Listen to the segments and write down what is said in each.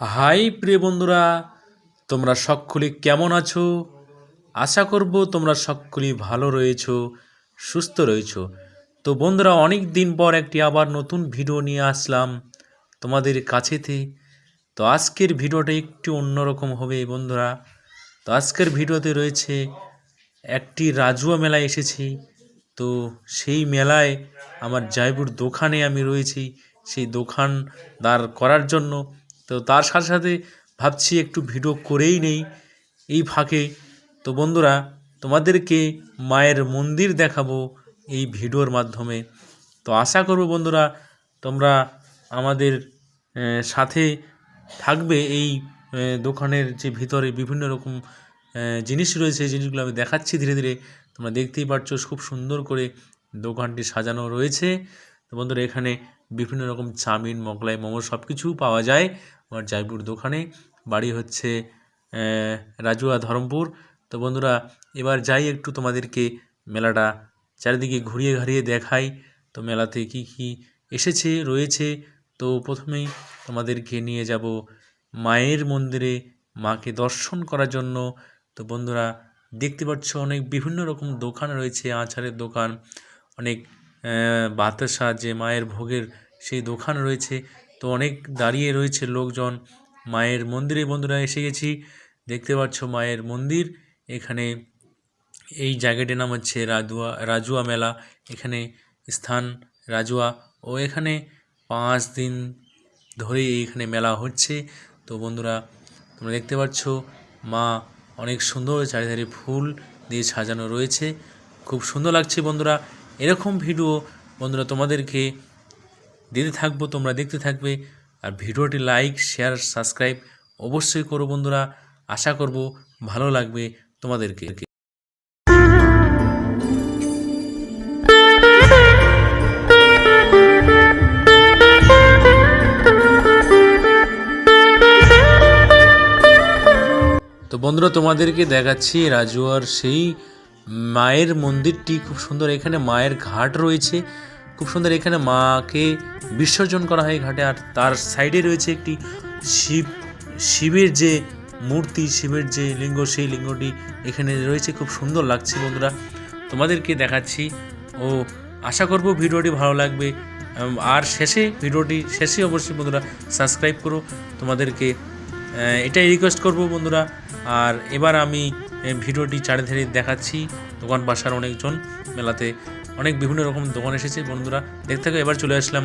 High প্রিয় বন্ধুরা, তোমরা সকলে কেমন আছো? আশা করব তোমরা সকলেই ভালো রয়েছো, সুস্থ রয়েছো। তো বন্ধুরা অনেক দিন পর একটি আবার নতুন ভিডিও নিয়ে আসলাম তোমাদের কাছেতে। তো আজকের ভিডিওটা একটু অন্যরকম হবে বন্ধুরা। তো আজকের ভিডিওতে রয়েছে একটি রাজুয়া মেলায় এসেছি। তো সেই মেলায় আমার জয়পুর দোকানে আমি রয়েছি। সেই দোকান দাঁড় করার জন্য তো তার সাথে সাথে ভাবছি একটু ভিডিও করেই নেই এই ফাঁকে। তো বন্ধুরা, তোমাদেরকে মায়ের মন্দির দেখাবো এই ভিডিওর মাধ্যমে। তো আশা করব বন্ধুরা, তোমরা আমাদের সাথে থাকবে এই দোকানের যে ভিতরে বিভিন্ন রকম জিনিস রয়েছে, এই জিনিসগুলো আমি দেখাচ্ছি ধীরে ধীরে। তোমরা দেখতেই পাচ্ছ খুব সুন্দর করে দোকানটি সাজানো রয়েছে। তো বন্ধুরা, এখানে বিভিন্ন রকম চাউমিন, মোগলাই, মোমো সব কিছু পাওয়া যায়। আমার জয়পুর দোকানে। বাড়ি হচ্ছে রাজুয়া ধরমপুর। তো বন্ধুরা, এবার যাই একটু তোমাদেরকে মেলাটা চারিদিকে ঘুরিয়ে ঘাড়িয়ে দেখাই। তো মেলাতে কি কি এসেছে, রয়েছে? তো প্রথমেই তোমাদেরকে নিয়ে যাব মায়ের মন্দিরে মাকে দর্শন করার জন্য। তো বন্ধুরা, দেখতে পাচ্ছ অনেক বিভিন্ন রকম দোকান রয়েছে, আচারের দোকান। অনেক বাতাসা যে মায়ের ভোগের সেই দোকান রয়েছে। তো অনেক দাঁড়িয়ে রয়েছে লোকজন। মায়ের মন্দিরে বন্ধুরা এসে গেছি। দেখতে পাচ্ছ মায়ের মন্দির। এখানে এই জায়গাটির নাম হচ্ছে রাজুয়া রাজুয়া মেলা। এখানে স্থান রাজুয়া। ও এখানে পাঁচ দিন ধরে এইখানে মেলা হচ্ছে। তো বন্ধুরা, তোমরা দেখতে পাচ্ছ মা অনেক সুন্দর চারিধারে ফুল দিয়ে সাজানো রয়েছে। খুব সুন্দর লাগছে বন্ধুরা। এরকম ভিডিও বন্ধুরা তোমাদেরকে দিতে থাকব, তোমরা দেখতে থাকবে। আর ভিডিওটি লাইক শেয়ার সাবস্ক্রাইব অবশ্যই করো বন্ধুরা। আশা করব ভালো লাগবে তোমাদেরকে। তো বন্ধুরা, তোমাদেরকে দেখাচ্ছি রাজুয়ার সেই মায়ের মন্দিরটি। খুব সুন্দর, এখানে মায়ের ঘাট রয়েছে। খুব সুন্দর এখানে মাকে বিসর্জন করা হয় ঘাটে, আর তার সাইডে রয়েছে একটি শিব, শিবের যে মূর্তি, শিবের যে লিঙ্গ, সেই লিঙ্গটি এখানে রয়েছে। খুব সুন্দর লাগছে বন্ধুরা। তোমাদেরকে দেখাচ্ছি। ও আশা করব ভিডিওটি ভালো লাগবে। আর শেষে, ভিডিওটি শেষে অবশ্যই বন্ধুরা সাবস্ক্রাইব করো। তোমাদেরকে এটাই রিকোয়েস্ট করব বন্ধুরা। আর এবার আমি ভিডিওটি চারিধারে দেখাচ্ছি। দোকান পাশার অনেকজন মেলাতে অনেক বিভিন্ন রকম দোকান এসেছে। বন্ধুরা, দেখতে থাকো, এবার চলে আসলাম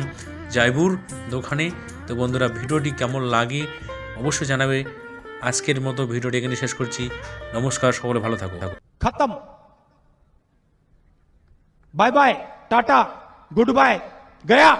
জয়পুর দোকানে। তো বন্ধুরা, ভিডিওটি কেমন লাগে অবশ্যই জানাবে। আজকের মতো ভিডিওটি এখানে শেষ করছি। নমস্কার, সকলে ভালো থাকো। খতম। Bye bye, tata, good bye, Gaya.